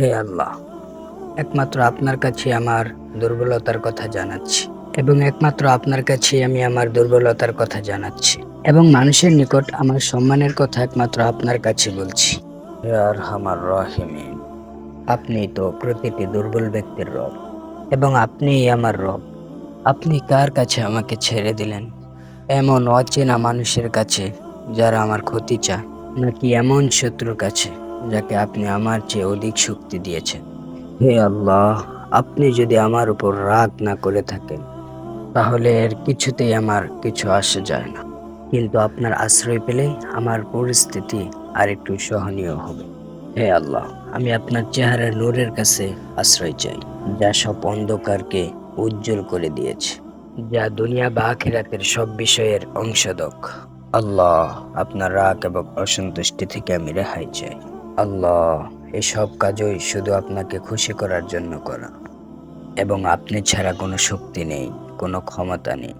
হে আল্লাহ, একমাত্র আপনার কাছে আমার দুর্বলতার কথা জানাচ্ছি এবং একমাত্র আপনার কাছে আমি আমার দুর্বলতার কথা জানাচ্ছি এবং মানুষের নিকট আমার সম্মানের কথা একমাত্র আপনার কাছে বলছি। আর আপনি তো প্রতিটি দুর্বল ব্যক্তির রব এবং আপনিই আমার রব। আপনি কার কাছে আমাকে ছেড়ে দিলেন? এমন অচেনা মানুষের কাছে যারা আমার ক্ষতি চায়, নাকি এমন শত্রুর কাছে যাকে আপনি আমার চেয়ে অধিক শক্তি দিয়েছেন। হে আল্লাহ, আপনি যদি আমার উপর রাগ না করে থাকেন, তাহলে এর কিছুতেই আমার কিছু আসে যায় না। কিন্তু আপনার আশ্রয় পেলেই আমার পরিস্থিতি আর একটু সহনীয় হবে। হে আল্লাহ, আমি আপনার চেহারা নূরের কাছে আশ্রয় চাই, যা সব অন্ধকারকে উজ্জ্বল করে দিয়েছে, যা দুনিয়া বা আখিরাতের সব বিষয়ের অংশদক আল্লাহ, আপনার রাগ এবং অসন্তুষ্টি থেকে আমি রেহাই চাই। আল্লাহ, এসব কাজই শুধু আপনাকে খুশি করার জন্য করা। এবং আপনি ছাড়া কোনো শক্তি নেই, কোনো ক্ষমতা নেই।